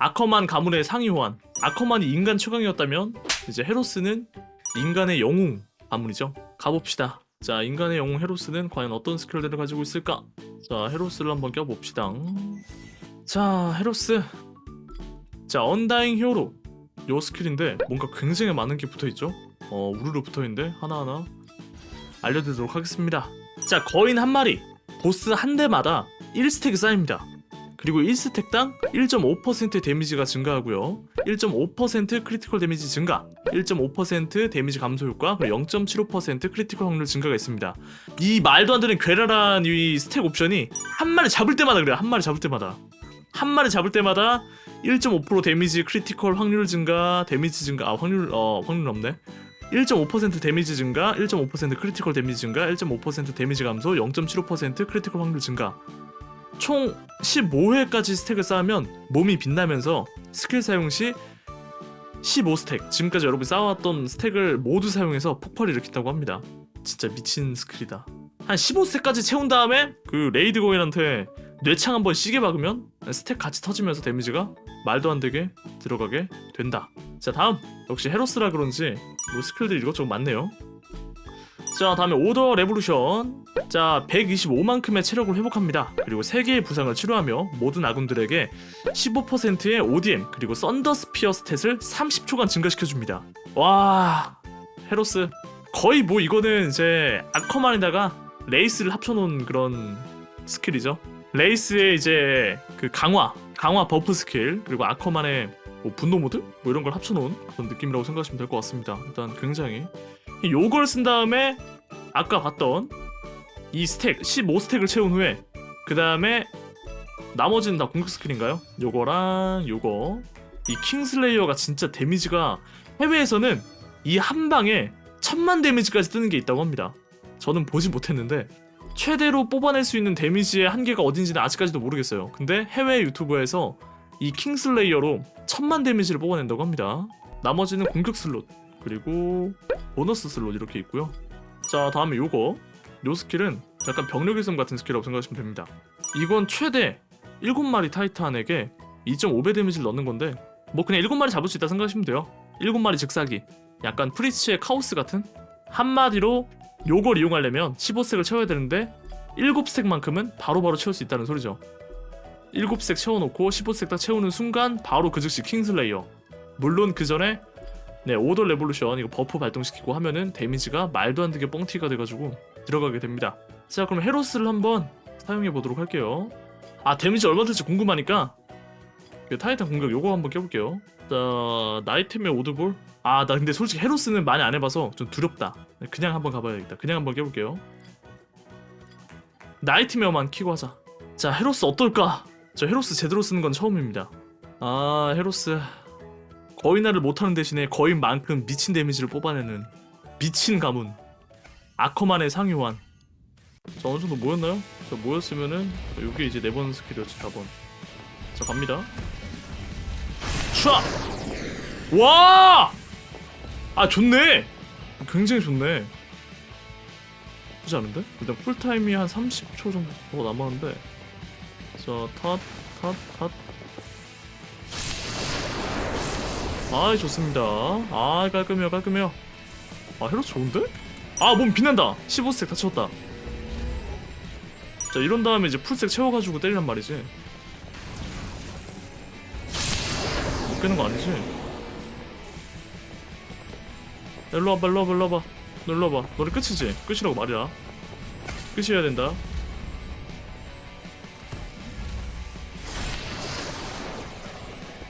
아커만 가문의 상위 호환. 아커만이 인간 최강이었다면 이제 헤로스는 인간의 영웅 가문이죠. 가봅시다. 자 인간의 영웅 헤로스는 과연 어떤 스킬들을 가지고 있을까? 자 헤로스를 한번 껴봅시다. 자 헤로스. 자 언다잉 히어로. 요 스킬인데 뭔가 굉장히 많은 게 붙어있죠? 어 우르르 붙어있는데 하나하나 알려드리도록 하겠습니다. 자 거인 한 마리. 보스 한 대마다 1스택이 쌓입니다 그리고 1스택당 1.5% 데미지가 증가하고요. 1.5% 크리티컬 데미지 증가 1.5% 데미지 감소 효과 그리고 0.75% 크리티컬 확률 증가가 있습니다. 이 말도 안 되는 괴랄한 이 스택 옵션이 한 마리 잡을 때마다 그래요. 한 마리 잡을 때마다. 한 마리 잡을 때마다 1.5% 데미지 크리티컬 확률 증가 데미지 증가 아 확률 어 확률 없네. 1.5% 데미지 증가 1.5% 크리티컬 데미지 증가 1.5% 데미지 감소 0.75% 크리티컬 확률 증가 총 15회까지 스택을 쌓으면 몸이 빛나면서 스킬 사용 시 15스택 지금까지 여러분이 쌓아왔던 스택을 모두 사용해서 폭발을 일으킨다고 합니다. 진짜 미친 스킬이다. 한 15스택까지 채운 다음에 그 레이드 고인한테 뇌창 한번 시계 박으면 스택 같이 터지면서 데미지가 말도 안 되게 들어가게 된다. 자 다음! 역시 헤로스라 그런지 뭐 스킬들이 이것저것 많네요. 자 다음에 오더 레볼루션 자 125만큼의 체력을 회복합니다. 그리고 3개의 부상을 치료하며 모든 아군들에게 15%의 ODM 그리고 썬더 스피어 스탯을 30초간 증가시켜줍니다. 와 헤로스 거의 뭐 이거는 이제 아커만에다가 레이스를 합쳐놓은 그런 스킬이죠. 레이스의 이제 그 강화 강화 버프 스킬 그리고 아커만의 뭐 분노 모드? 뭐 이런 걸 합쳐놓은 그런 느낌이라고 생각하시면 될 것 같습니다. 일단 굉장히. 요걸 쓴 다음에 아까 봤던 이 스택 15스택을 채운 후에 그 다음에 나머지는 다 공격 스킬인가요? 요거랑 요거. 이 킹슬레이어가 진짜 데미지가 해외에서는 이 한 방에 천만 데미지까지 뜨는 게 있다고 합니다. 저는 보지 못했는데 최대로 뽑아낼 수 있는 데미지의 한계가 어딘지는 아직까지도 모르겠어요. 근데 해외 유튜버에서 이 킹슬레이어로 천만 데미지를 뽑아낸다고 합니다. 나머지는 공격 슬롯 그리고 보너스 슬롯 이렇게 있고요. 자 다음에 요거 요 스킬은 약간 병력의 섬 같은 스킬이라고 생각하시면 됩니다. 이건 최대 7마리 타이탄에게 2.5배 데미지를 넣는 건데 뭐 그냥 7마리 잡을 수 있다 생각하시면 돼요. 7마리 즉사기 약간 프리츠의 카오스 같은 한마디로 요걸 이용하려면 15스택을 채워야 되는데 7스택만큼은 바로바로 채울 수 있다는 소리죠. 7스택 채워놓고 15스택 딱 채우는 순간 바로 그 즉시 킹슬레이어 물론 그 전에 네 오더 레볼루션 이거 버프 발동시키고 하면은 데미지가 말도 안 되게 뻥튀가 돼가지고 들어가게 됩니다. 자 그럼 헤로스를 한번 사용해 보도록 할게요. 아 데미지 얼마 들지 궁금하니까 그 타이탄 공격 요거 한번 껴볼게요. 자 나이템의 오드볼. 아 나 근데 솔직히 헤로스는 많이 안 해봐서 좀 두렵다. 그냥 한번 가봐야겠다. 그냥 한번 껴볼게요. 나이트메어만 키고 하자. 자 헤로스 어떨까? 저 헤로스 제대로 쓰는 건 처음입니다. 아 헤로스. 거인화를 못하는 대신에 거인만큼 미친 데미지를 뽑아내는 미친 가문 아커만의 상위환 자 어느 정도 모였나요? 자 모였으면은 자, 요게 이제 네 번 스킬이었지 4번 자 갑니다 촤! 와! 아 좋네! 굉장히 좋네 나쁘지 않은데? 일단 쿨타임이 한 30초 정도 남았는데 자 탓, 탓, 탓아 좋습니다 아 깔끔해요 깔끔해요 아 헤로 좋은데? 아 몸 빛난다 15스택 다 채웠다 자 이런 다음에 이제 풀스택 채워가지고 때리란 말이지 못 깨는 거 아니지? 일로 와봐 일로 와봐 일로 와봐 너 일로 와봐 너를 끝이지? 끝이라고 말이야 끝이어야 된다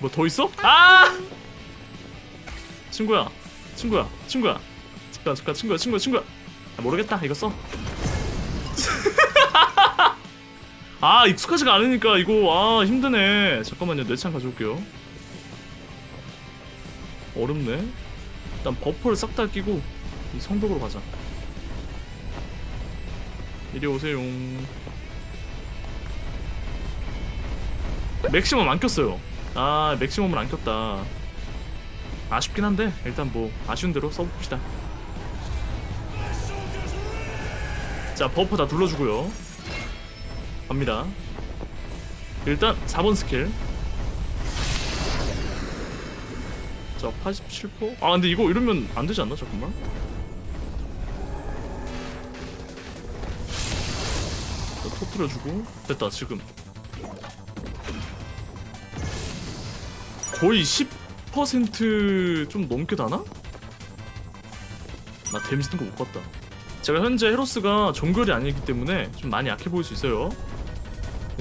뭐 더 있어? 아! 친구야, 친구야, 친구야. 잠깐, 잠깐, 친구야, 친구야, 친구야. 아, 모르겠다, 이거 써. 아, 익숙하지가 않으니까 이거 아 힘드네. 잠깐만요, 뇌창 가져올게요. 어렵네. 일단 버퍼를 싹 다 끼고 이 성벽으로 가자. 이리 오세요. 맥시멈 안 꼈어요. 아, 맥시멈을 안 꼈다. 아쉽긴 한데 일단 뭐 아쉬운 대로 써봅시다 자 버프 다 둘러주고요. 갑니다. 일단 4번 스킬. 자 87%? 아 근데 이거 이러면 안 되지 않나? 잠깐만. 자, 터뜨려주고. 됐다 지금. 거의 10%좀 넘게 다나? 나 데미지 뜬거 못 봤다 제가 현재 헤로스가 정글이 아니기 때문에 좀 많이 약해 보일 수 있어요.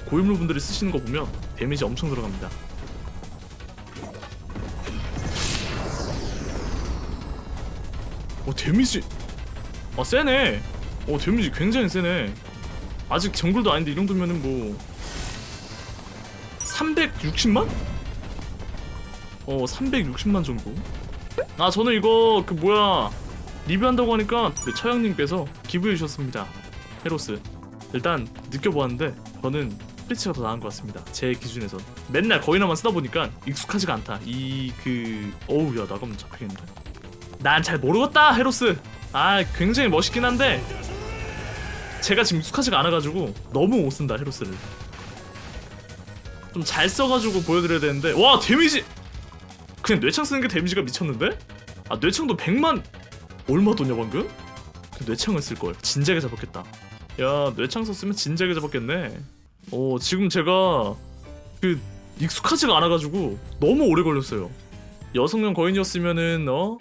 고인물 분들이 쓰시는 거 보면 데미지 엄청 들어갑니다. 오 데미지. 아 세네. 오 데미지 굉장히 세네. 아직 정글도 아닌데 이 정도면은 뭐 360만? 어 360만 정도? 아 저는 이거 그 뭐야 리뷰한다고 하니까 그 처형님께서 기부해 주셨습니다. 헤로스 일단 느껴보았는데 저는 스피치가 더 나은 것 같습니다. 제 기준에선. 맨날 거인화만 쓰다 보니까 익숙하지가 않다. 이 그 어우 야나 그럼 잡히겠는데. 난 잘 모르겠다 헤로스. 아 굉장히 멋있긴 한데 제가 지금 익숙하지가 않아가지고 너무 못 쓴다 헤로스를. 좀 잘 써가지고 보여드려야 되는데. 와 데미지! 그냥 뇌창 쓰는 게 데미지가 미쳤는데? 아 뇌창도 100만 얼마 돈이야 방금? 그 뇌창을 쓸걸. 진작에 잡았겠다. 야 뇌창 썼으면 진작에 잡았겠네. 어 지금 제가 그 익숙하지가 않아가지고 너무 오래 걸렸어요. 여성용 거인이었으면은 어?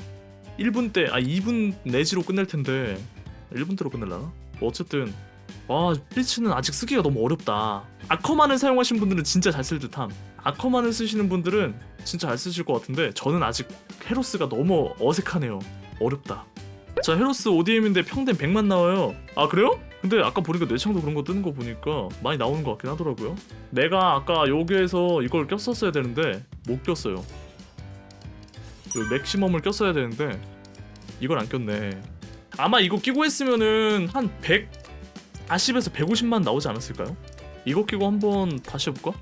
1분 때, 아 2분 내지로 끝낼 텐데. 1분 대로 끝낼라나? 뭐 어쨌든 와 플리츠는 아직 쓰기가 너무 어렵다. 아커만을 사용하신 분들은 진짜 잘 쓸 듯함. 아커만을 쓰시는 분들은 진짜 잘 쓰실 것 같은데 저는 아직 헤로스가 너무 어색하네요. 어렵다 자 헤로스 ODM인데 평균 100만 나와요. 아 그래요? 근데 아까 보니까 뇌창도 그런 거 뜨는 거 보니까 많이 나오는 것 같긴 하더라고요. 내가 아까 여기에서 이걸 꼈었어야 되는데 못 꼈어요. 요 맥시멈을 꼈어야 되는데 이걸 안 꼈네. 아마 이거 끼고 했으면은 한 140에서 150만 나오지 않았을까요? 이거 끼고 한번 다시 해볼까?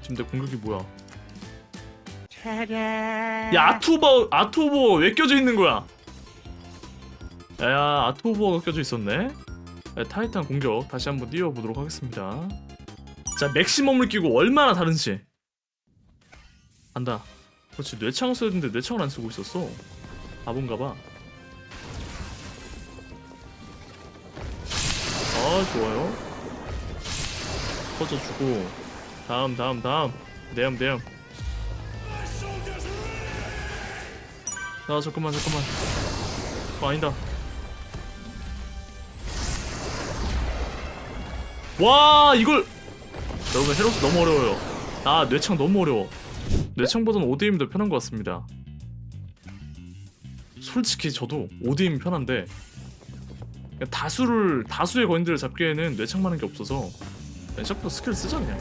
지금 내 공격이 뭐야? 야 아투버 아투버 왜 껴져 있는 거야 야 아투버가 껴져 있었네. 야, 타이탄 공격 다시 한번 띄워보도록 하겠습니다. 자 맥시멈을 끼고 얼마나 다른지. 안다. 그렇지 뇌창을 써야 되는데 뇌창을 안 쓰고 있었어. 바본가봐. 아 좋아요. 터져주고. 다음 다음 다음. 대음 대음 아 잠깐만 잠깐만. 어, 아니다 와 이걸. 여러분 헤로스 너무 어려워요. 아 뇌창 너무 어려워. 뇌창보다는 ODM이 더 편한 것 같습니다. 솔직히 저도 ODM이 편한데 다수를 다수의 거인들을 잡기에는 뇌창 많은 게 없어서 시작부터 스킬을 쓰자 그냥.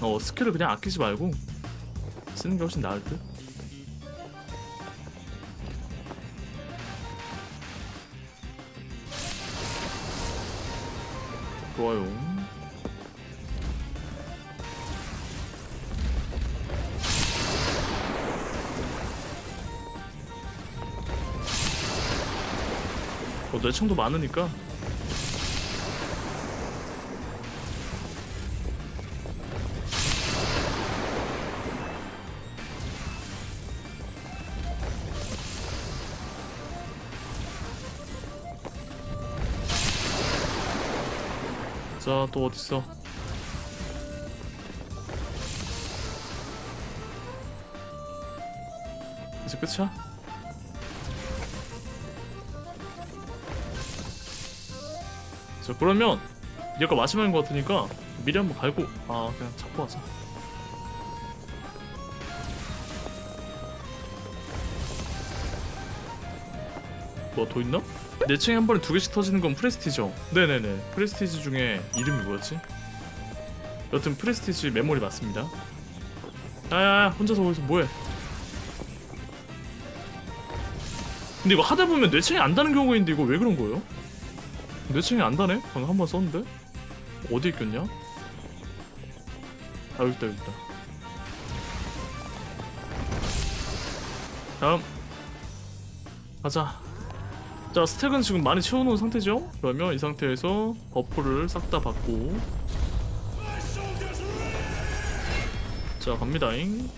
어 스킬을 그냥 아끼지 말고 쓰는 게 훨씬 나을 듯 좋아요. 어, 뇌청도 많으니까 자 또 어딨어? 이제 끝이야? 자 그러면 얘가 마지막인 것 같으니까 미리 한번 갈고 아 그냥 잡고 하자 뭐 더 있나? 내 층에 한 번에 두 개씩 터지는 건 프레스티죠 네네네 프레스티지 중에 이름이 뭐였지? 여튼 프레스티지 메모리 맞습니다 야야야 혼자서 거기서 뭐해 근데 이거 하다 보면 뇌층이 안 다는 경우가 있는데 이거 왜 그런 거예요? 뇌층이 안 다네? 방금 한 번 썼는데? 어디에 꼈냐? 아 여기 있다 다음 가자 자 스택은 지금 많이 채워놓은 상태죠? 그러면 이 상태에서 버프를 싹 다 받고. 자 갑니다잉.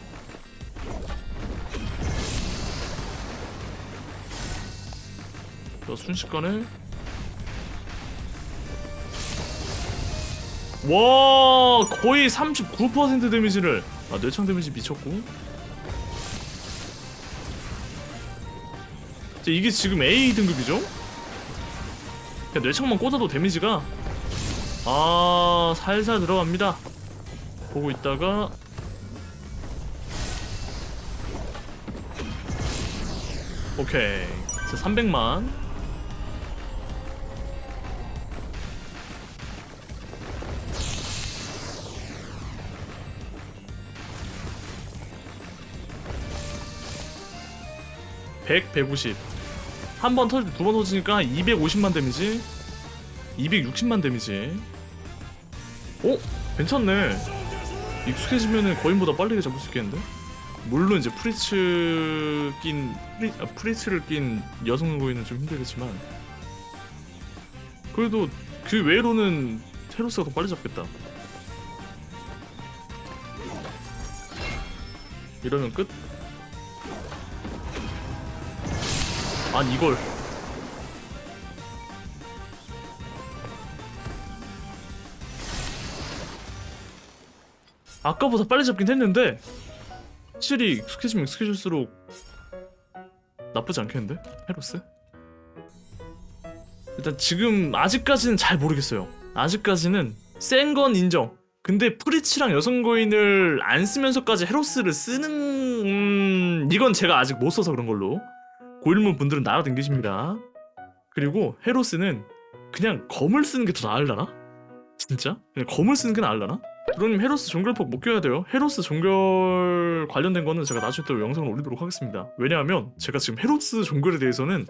자 순식간에. 와 거의 39% 데미지를. 아 뇌창 데미지 미쳤고 자, 이게 지금 A 등급이죠? 그냥 뇌창만 꽂아도 데미지가 아 살살 들어갑니다. 보고 있다가 오케이. 자 300만. (100) (150) 한번때두번 터지니까 250만 데미지 260만 데미지 어? 괜찮네 익숙해지면은 거인보다 빠르게 잡을 수 있겠는데? 물론 이제 프리츠 낀 프리, 아, 프리츠를 낀 여성 거인은 좀 힘들겠지만 그래도 그 외로는 테로스가 더 빨리 잡겠다 이러면 끝? 아니 이걸 아까보다 빨리 잡긴 했는데 확실히 익숙해지면 익숙해질수록 나쁘지 않겠는데? 헤로스? 일단 지금 아직까지는 잘 모르겠어요 아직까지는 센 건 인정 근데 프리치랑 여성거인을 안 쓰면서까지 헤로스를 쓰는 음... 이건 제가 아직 못 써서 그런 걸로 고일문 분들은 날아댕기십니다 그리고 헤로스는 그냥 검을 쓰는 게 더 나을라나? 진짜? 그냥 검을 쓰는 게 나을라나? 드로님 헤로스 정결폭 못 껴야 돼요. 헤로스 정결 관련된 거는 제가 나중에 또 영상을 올리도록 하겠습니다. 왜냐하면 제가 지금 헤로스 정결에 대해서는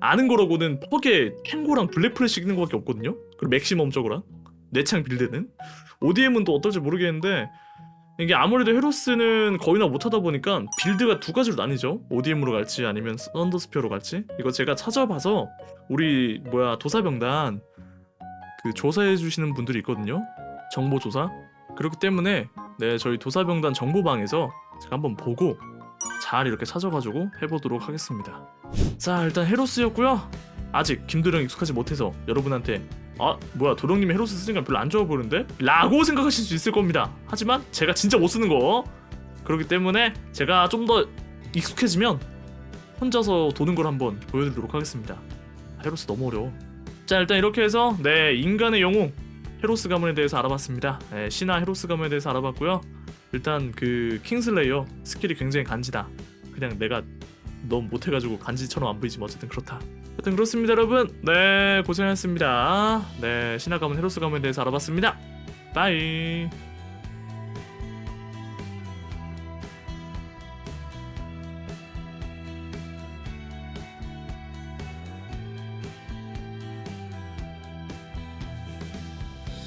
아는 거라고는 퍽에 캥고랑 블랙 플래시 있는 거밖에 없거든요. 그리고 맥시멈 적으로 내창 빌드는 ODM은 또 어떨지 모르겠는데 이게 아무래도 헤로스는 거의 다 못하다 보니까 빌드가 두 가지로 나뉘죠. ODM으로 갈지 아니면 썬더스피어로 갈지. 이거 제가 찾아봐서 우리 뭐야 도사병단 그 조사해 주시는 분들이 있거든요. 정보 조사. 그렇기 때문에 네 저희 도사병단 정보방에서 제가 한번 보고 잘 이렇게 찾아가지고 해보도록 하겠습니다. 자 일단 헤로스였고요. 아직 김도령 익숙하지 못해서 여러분한테 아 뭐야 도령님이 헤로스 쓰니까 별로 안 좋아 보이는데? 라고 생각하실 수 있을 겁니다. 하지만 제가 진짜 못 쓰는 거 그렇기 때문에 제가 좀 더 익숙해지면 혼자서 도는 걸 한번 보여드리도록 하겠습니다. 헤로스 너무 어려워. 자 일단 이렇게 해서 네 인간의 영웅 헤로스 가문에 대해서 알아봤습니다. 네, 신화 헤로스 가문에 대해서 알아봤고요. 일단 그 킹슬레이어 스킬이 굉장히 간지다. 그냥 내가 너무 못해가지고 간지처럼 안 보이지만 어쨌든 그렇다. 하여튼 그렇습니다 여러분. 네 고생하셨습니다. 네 신화 가문 헤로스 가문에 대해서 알아봤습니다. 빠이.